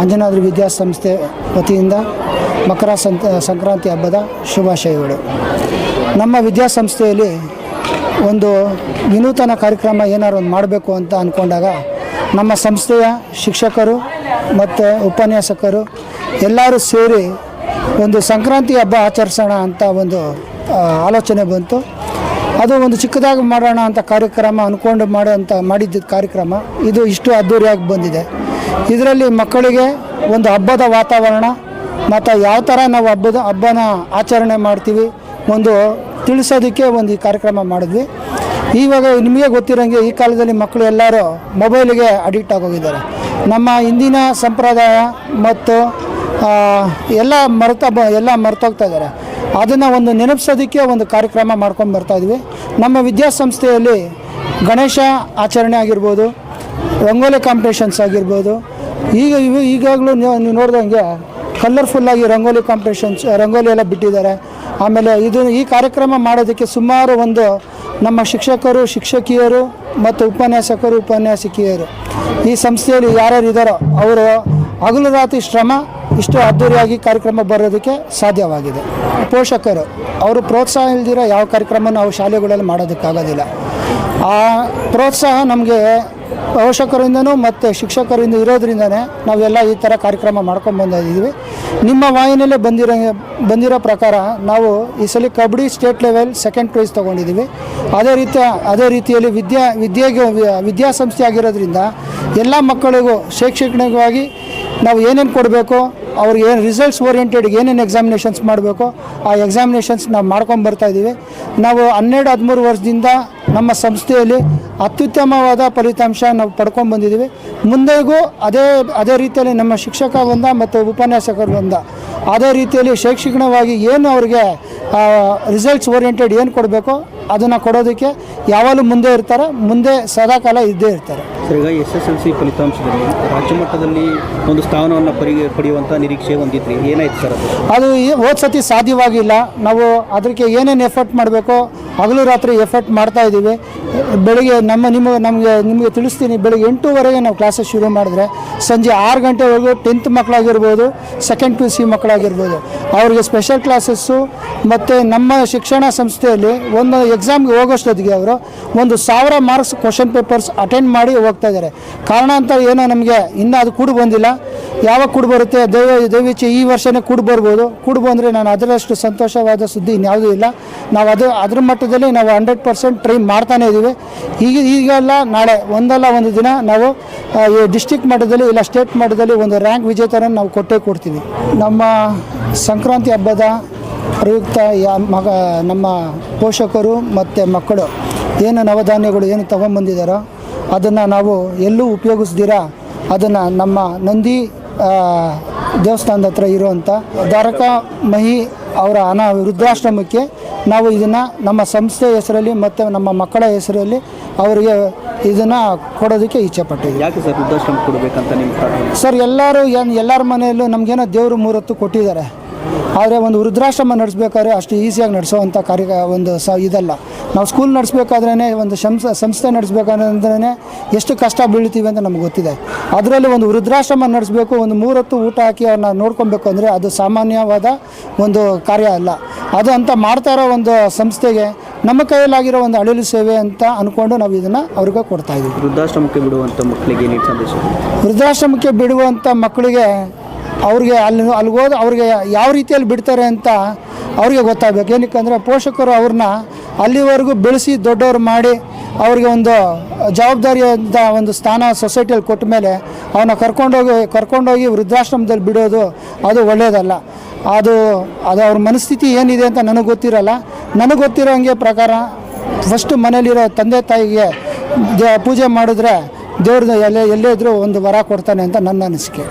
ಅಂಜನಾದ್ರಿ ವಿದ್ಯಾಸಂಸ್ಥೆ ವತಿಯಿಂದ ಮಕರ ಸಂತ ಸಂಕ್ರಾಂತಿ ಹಬ್ಬದ ಶುಭಾಶಯಗಳು. ನಮ್ಮ ವಿದ್ಯಾಸಂಸ್ಥೆಯಲ್ಲಿ ಒಂದು ವಿನೂತನ ಕಾರ್ಯಕ್ರಮ ಏನಾದ್ರು ಒಂದು ಮಾಡಬೇಕು ಅಂತ ಅಂದ್ಕೊಂಡಾಗ ನಮ್ಮ ಸಂಸ್ಥೆಯ ಶಿಕ್ಷಕರು ಮತ್ತು ಉಪನ್ಯಾಸಕರು ಎಲ್ಲರೂ ಸೇರಿ ಒಂದು ಸಂಕ್ರಾಂತಿ ಹಬ್ಬ ಆಚರಿಸೋಣ ಅಂತ ಒಂದು ಆಲೋಚನೆ ಬಂತು. ಅದು ಒಂದು ಚಿಕ್ಕದಾಗಿ ಮಾಡೋಣ ಅಂತ ಕಾರ್ಯಕ್ರಮ ಅಂದ್ಕೊಂಡು ಮಾಡೋಂಥ ಮಾಡಿದ್ದ ಕಾರ್ಯಕ್ರಮ, ಇದು ಇಷ್ಟು ಅದ್ಧೂರಿಯಾಗಿ ಬಂದಿದೆ. ಇದರಲ್ಲಿ ಮಕ್ಕಳಿಗೆ ಒಂದು ಹಬ್ಬದ ವಾತಾವರಣ, ಮತ್ತು ಯಾವ ಥರ ನಾವು ಹಬ್ಬದ, ಹಬ್ಬನ ಆಚರಣೆ ಮಾಡ್ತೀವಿ, ಒಂದು ತಿಳಿಸೋದಕ್ಕೆ ಒಂದು ಈ ಕಾರ್ಯಕ್ರಮ ಮಾಡಿದ್ವಿ. ಇವಾಗ ನಿಮಗೆ ಗೊತ್ತಿರೋಂಗೆ ಈ ಕಾಲದಲ್ಲಿ ಮಕ್ಕಳು ಎಲ್ಲರೂ ಮೊಬೈಲಿಗೆ ಅಡಿಕ್ಟ್ ಆಗೋಗಿದ್ದಾರೆ. ನಮ್ಮ ಹಿಂದಿನ ಸಂಪ್ರದಾಯ ಮತ್ತು ಎಲ್ಲ ಮರೆತ ಬ, ಎಲ್ಲ ಮರ್ತೋಗ್ತಾ ಇದ್ದಾರೆ. ಅದನ್ನು ಒಂದು ನೆನಪಿಸೋದಕ್ಕೆ ಒಂದು ಕಾರ್ಯಕ್ರಮ ಮಾಡ್ಕೊಂಡು ಬರ್ತಾ ಇದ್ವಿ. ನಮ್ಮ ವಿದ್ಯಾಸಂಸ್ಥೆಯಲ್ಲಿ ಗಣೇಶ ಆಚರಣೆ ಆಗಿರ್ಬೋದು, ರಂಗೋಲಿ ಕಾಂಪಿಟೇಷನ್ಸ್ ಆಗಿರ್ಬೋದು. ಈಗ ಇವು ಈಗಾಗಲೂ ನೀವು ನೋಡ್ದಂಗೆ ಕಲರ್ಫುಲ್ಲಾಗಿ ರಂಗೋಲಿ ಕಾಂಪಿಟೇಷನ್ಸ್ ರಂಗೋಲಿ ಎಲ್ಲ ಬಿಟ್ಟಿದ್ದಾರೆ. ಆಮೇಲೆ ಇದು ಈ ಕಾರ್ಯಕ್ರಮ ಮಾಡೋದಕ್ಕೆ ಸುಮಾರು ಒಂದು ನಮ್ಮ ಶಿಕ್ಷಕರು, ಶಿಕ್ಷಕಿಯರು ಮತ್ತು ಉಪನ್ಯಾಸಕರು, ಉಪನ್ಯಾಸಕಿಯರು. ಈ ಸಂಸ್ಥೆಯಲ್ಲಿ ಯಾರ್ಯಾರು ಇದ್ದಾರೋ ಅವರು ಹಗಲು ರಾತ್ರಿ ಶ್ರಮ, ಇಷ್ಟು ಅದ್ಧೂರಿಯಾಗಿ ಕಾರ್ಯಕ್ರಮ ಬರೋದಕ್ಕೆ ಸಾಧ್ಯವಾಗಿದೆ. ಪೋಷಕರು, ಅವರು ಪ್ರೋತ್ಸಾಹ ಇಲ್ದಿರೋ ಯಾವ ಕಾರ್ಯಕ್ರಮ ನಾವು ಶಾಲೆಗಳಲ್ಲಿ ಮಾಡೋದಕ್ಕಾಗೋದಿಲ್ಲ. ಆ ಪ್ರೋತ್ಸಾಹ ನಮಗೆ ಪೋಷಕರಿಂದನೂ ಮತ್ತು ಶಿಕ್ಷಕರಿಂದ ಇರೋದ್ರಿಂದನೇ ನಾವೆಲ್ಲ ಈ ಥರ ಕಾರ್ಯಕ್ರಮ ಮಾಡ್ಕೊಂಡು ಬಂದಿದ್ದೀವಿ. ನಿಮ್ಮ ವಾಹಿನಿಯಲ್ಲೇ ಬಂದಿರೋ ಬಂದಿರೋ ಪ್ರಕಾರ ನಾವು ಈ ಸಲ kabaddi state level second prize ತೊಗೊಂಡಿದ್ದೀವಿ. ಅದೇ ರೀತಿ, ಅದೇ ರೀತಿಯಲ್ಲಿ ವಿದ್ಯಾ, ವಿದ್ಯೆಗೆ ವಿದ್ಯಾಸಂಸ್ಥೆ ಆಗಿರೋದ್ರಿಂದ ಎಲ್ಲ ಮಕ್ಕಳಿಗೂ, ಶೈಕ್ಷಣಿಕವಾಗಿ ನಾವು ಏನೇನು ಕೊಡಬೇಕು, ಅವ್ರಿಗೆ ಏನು ರಿಸಲ್ಟ್ಸ್ ಓರಿಯೆಂಟೆಡ್ ಏನೇನು ಎಕ್ಸಾಮಿನೇಷನ್ಸ್ ಮಾಡಬೇಕು, ಆ ಎಕ್ಸಾಮಿನೇಷನ್ಸ್ ನಾವು ಮಾಡ್ಕೊಂಡು ಬರ್ತಾ ಇದ್ದೀವಿ. ನಾವು ಹನ್ನೆರಡು, ಹದಿಮೂರು ವರ್ಷದಿಂದ ನಮ್ಮ ಸಂಸ್ಥೆಯಲ್ಲಿ ಅತ್ಯುತ್ತಮವಾದ ಫಲಿತಾಂಶ ನಾವು ಪಡ್ಕೊಂಡು ಬಂದಿದ್ದೀವಿ. ಮುಂದೆಗೂ ಅದೇ ಅದೇ ರೀತಿಯಲ್ಲಿ ನಮ್ಮ ಶಿಕ್ಷಕ ಬಂದ ಮತ್ತು ಉಪನ್ಯಾಸಕರು ಬಂದ ಅದೇ ರೀತಿಯಲ್ಲಿ ಶೈಕ್ಷಣಿಕವಾಗಿ ಏನು ಅವ್ರಿಗೆ ರಿಸಲ್ಟ್ಸ್ ಓರಿಯೆಂಟೆಡ್ ಏನು ಕೊಡಬೇಕು ಅದನ್ನು ಕೊಡೋದಕ್ಕೆ ಯಾವಾಗಲೂ ಮುಂದೆ ಇರ್ತಾರೆ, ಮುಂದೆ ಸದಾಕಾಲ ಇದ್ದೇ ಇರ್ತಾರೆ. Sir S S L C ಫಲಿತಾಂಶದಲ್ಲಿ ರಾಜ್ಯ ಮಟ್ಟದಲ್ಲಿ ಒಂದು ಸ್ಥಾನವನ್ನು ಪರಿ ಪಡೆಯುವಂಥ ನಿರೀಕ್ಷೆ ಹೊಂದಿದ್ರಿ. ಏನಾಯ್ತು ಸರ್ ಅದು? ಅದು ಹೋದ ಸತಿ ಸಾಧ್ಯವಾಗಿಲ್ಲ. ನಾವು ಅದಕ್ಕೆ ಏನೇನು ಎಫರ್ಟ್ ಮಾಡಬೇಕು ಹಗಲು ರಾತ್ರಿ ಎಫರ್ಟ್ ಮಾಡ್ತಾ ಇದ್ದೀವಿ. ಬೆಳಿಗ್ಗೆ ನಮ್ಮ ನಿಮ್ಮ, ನಮಗೆ, ನಿಮಗೆ ತಿಳಿಸ್ತೀನಿ. ಬೆಳಿಗ್ಗೆ ಎಂಟೂವರೆಗೆ ನಾವು ಕ್ಲಾಸಸ್ ಶುರು ಮಾಡಿದ್ರೆ ಸಂಜೆ ಆರು ಗಂಟೆವರೆಗೂ ಟೆಂತ್ ಮಕ್ಕಳಾಗಿರ್ಬೋದು, ಸೆಕೆಂಡ್ ಪಿ ಯು ಸಿ ಮಕ್ಕಳಾಗಿರ್ಬೋದು. ಅವರಿಗೆ ಸ್ಪೆಷಲ್ ಕ್ಲಾಸಸ್ಸು ಮತ್ತು ನಮ್ಮ ಶಿಕ್ಷಣ ಸಂಸ್ಥೆಯಲ್ಲಿ ಒಂದು ಎಕ್ಸಾಮ್ಗೆ ಹೋಗೋಷ್ಟೊತ್ತಿಗೆ ಅವರು ಒಂದು ಸಾವಿರ ಮಾರ್ಕ್ಸ್ ಕ್ವಶನ್ ಪೇಪರ್ಸ್ ಅಟೆಂಡ್ ಮಾಡಿ ಹೋಗ್ತಾ ಇದ್ದಾರೆ. ಕಾರಣಾಂತರ ಏನೋ ನಮಗೆ ಇನ್ನೂ ಅದು ಕೂಡು ಬಂದಿಲ್ಲ. ಯಾವಾಗ ಕೂಡು ಬರುತ್ತೆ? ದೈವ ದೈವಿಚ್ಛೆ ಈ ವರ್ಷವೇ ಕೂಡು ಬರ್ಬೋದು. ಕೂಡು ಬಂದರೆ ನಾನು ಅದರಷ್ಟು ಸಂತೋಷವಾದ ಸುದ್ದಿ ಇನ್ಯಾವುದೂ ಇಲ್ಲ. ನಾವು ಅದು ಅದ್ರ ಮಟ್ಟದಲ್ಲಿ ನಾವು ಹಂಡ್ರೆಡ್ ಪರ್ಸೆಂಟ್ ಟ್ರೈನ್ ಮಾಡ್ತಾನೇ ಇದ್ದೀವಿ ಈಗ ಈಗೆಲ್ಲ ನಾಳೆ ಒಂದಲ್ಲ ಒಂದು ದಿನ ನಾವು ಈ ಡಿಸ್ಟಿಕ್ ಮಟ್ಟದಲ್ಲಿ ಇಲ್ಲ ಸ್ಟೇಟ್ ಮಟ್ಟದಲ್ಲಿ ಒಂದು ರ್ಯಾಂಕ್ ವಿಜೇತರನ್ನು ನಾವು ಕೊಟ್ಟೇ ಕೊಡ್ತೀವಿ. ನಮ್ಮ ಸಂಕ್ರಾಂತಿ ಹಬ್ಬದ ಪ್ರಯುಕ್ತ ಯಾ ಮಗ, ನಮ್ಮ ಪೋಷಕರು ಮತ್ತು ಮಕ್ಕಳು ಏನು ನವಧಾನ್ಯಗಳು ಏನು ತೊಗೊಂಬಂದಿದ್ದಾರೋ ಅದನ್ನು ನಾವು ಎಲ್ಲೂ ಉಪಯೋಗಿಸ್ದಿರ ಅದನ್ನು ನಮ್ಮ ನಂದಿ ದೇವಸ್ಥಾನದ ಹತ್ರ ಇರುವಂಥ ದಾರಕ ಮಹಿ ಅವರ ಅನಾ ವೃದ್ಧಾಶ್ರಮಕ್ಕೆ ನಾವು ಇದನ್ನು ನಮ್ಮ ಸಂಸ್ಥೆ ಹೆಸರಲ್ಲಿ ಮತ್ತು ನಮ್ಮ ಮಕ್ಕಳ ಹೆಸರಲ್ಲಿ ಅವರಿಗೆ ಇದನ್ನು ಕೊಡೋದಕ್ಕೆ ಇಚ್ಛೆ ಪಟ್ಟಿದ್ದೀವಿ. ಯಾಕೆ ಸರ್ ವೃದ್ಧಾಶ್ರಮ ಕೊಡಬೇಕಂತ ನಿಮ್ಮ ಸರ್ ಎಲ್ಲರೂ ಏನು ಎಲ್ಲರ ಮನೆಯಲ್ಲೂ ನಮಗೇನೋ ದೇವರು ಮೂರತ್ತು ಕೊಟ್ಟಿದ್ದಾರೆ. ಆದರೆ ಒಂದು ವೃದ್ಧಾಶ್ರಮ ನಡೆಸ್ಬೇಕಾದ್ರೆ ಅಷ್ಟು ಈಸಿಯಾಗಿ ನಡೆಸೋವಂಥ ಕಾರ್ಯ ಒಂದು ಸ ಇದಲ್ಲ. ನಾವು ಸ್ಕೂಲ್ ನಡೆಸ್ಬೇಕಾದ್ರೇ ಒಂದು ಶಂಸ ಸಂಸ್ಥೆ ನಡೆಸ್ಬೇಕಾದ್ರೆ ಎಷ್ಟು ಕಷ್ಟ ಬೀಳ್ತೀವಿ ಅಂತ ನಮ್ಗೆ ಗೊತ್ತಿದೆ. ಅದರಲ್ಲಿ ಒಂದು ವೃದ್ಧಾಶ್ರಮ ನಡೆಸಬೇಕು ಒಂದು ಮೂರೊತ್ತು ಊಟ ಹಾಕಿ ಅವ್ರನ್ನ ನೋಡ್ಕೊಬೇಕು ಅಂದರೆ ಅದು ಸಾಮಾನ್ಯವಾದ ಒಂದು ಕಾರ್ಯ ಅಲ್ಲ. ಅದು ಅಂತ ಮಾಡ್ತಾ ಇರೋ ಒಂದು ಸಂಸ್ಥೆಗೆ ನಮ್ಮ ಕೈಯಲ್ಲಾಗಿರೋ ಒಂದು ಅಳಿಲು ಸೇವೆ ಅಂತ ಅಂದ್ಕೊಂಡು ನಾವು ಇದನ್ನು ಅವ್ರಿಗೆ ಕೊಡ್ತಾ ಇದ್ದೀವಿ ವೃದ್ಧಾಶ್ರಮಕ್ಕೆ ಬಿಡುವಂಥ ಮಕ್ಕಳಿಗೆ ವೃದ್ಧಾಶ್ರಮಕ್ಕೆ ಬಿಡುವಂಥ ಮಕ್ಕಳಿಗೆ ಅವ್ರಿಗೆ ಅಲ್ಲಿ ಅಲ್ಲಿ ಹೋದ ಅವ್ರಿಗೆ ಯಾವ ರೀತಿಯಲ್ಲಿ ಬಿಡ್ತಾರೆ ಅಂತ ಅವ್ರಿಗೆ ಗೊತ್ತಾಗಬೇಕು. ಏನಕ್ಕಂದರೆ ಪೋಷಕರು ಅವ್ರನ್ನ ಅಲ್ಲಿವರೆಗೂ ಬೆಳೆಸಿ ದೊಡ್ಡವ್ರು ಮಾಡಿ ಅವ್ರಿಗೆ ಒಂದು ಜವಾಬ್ದಾರಿಯಾದ ಒಂದು ಸ್ಥಾನ ಸೊಸೈಟಿಯಲ್ಲಿ ಕೊಟ್ಟ ಮೇಲೆ ಅವನ್ನ ಕರ್ಕೊಂಡೋಗಿ ಕರ್ಕೊಂಡೋಗಿ ವೃದ್ಧಾಶ್ರಮದಲ್ಲಿ ಬಿಡೋದು ಅದು ಒಳ್ಳೆಯದಲ್ಲ ಅದು ಅದು ಅವ್ರ ಮನಸ್ಥಿತಿ ಏನಿದೆ ಅಂತ ನನಗೆ ಗೊತ್ತಿರಲ್ಲ. ನನಗೆ ಗೊತ್ತಿರೋ ಹಂಗೆ ಪ್ರಕಾರ ಫಸ್ಟ್ ಮನೇಲಿರೋ ತಂದೆ ತಾಯಿಗೆ ಪೂಜೆ ಮಾಡಿದ್ರೆ ದೇವ್ರದ್ದು ಎಲ್ಲೇ ಎಲ್ಲೇ ಇದ್ರೂ ಒಂದು ವರ ಕೊಡ್ತಾನೆ ಅಂತ ನನ್ನ ಅನಿಸಿಕೆ.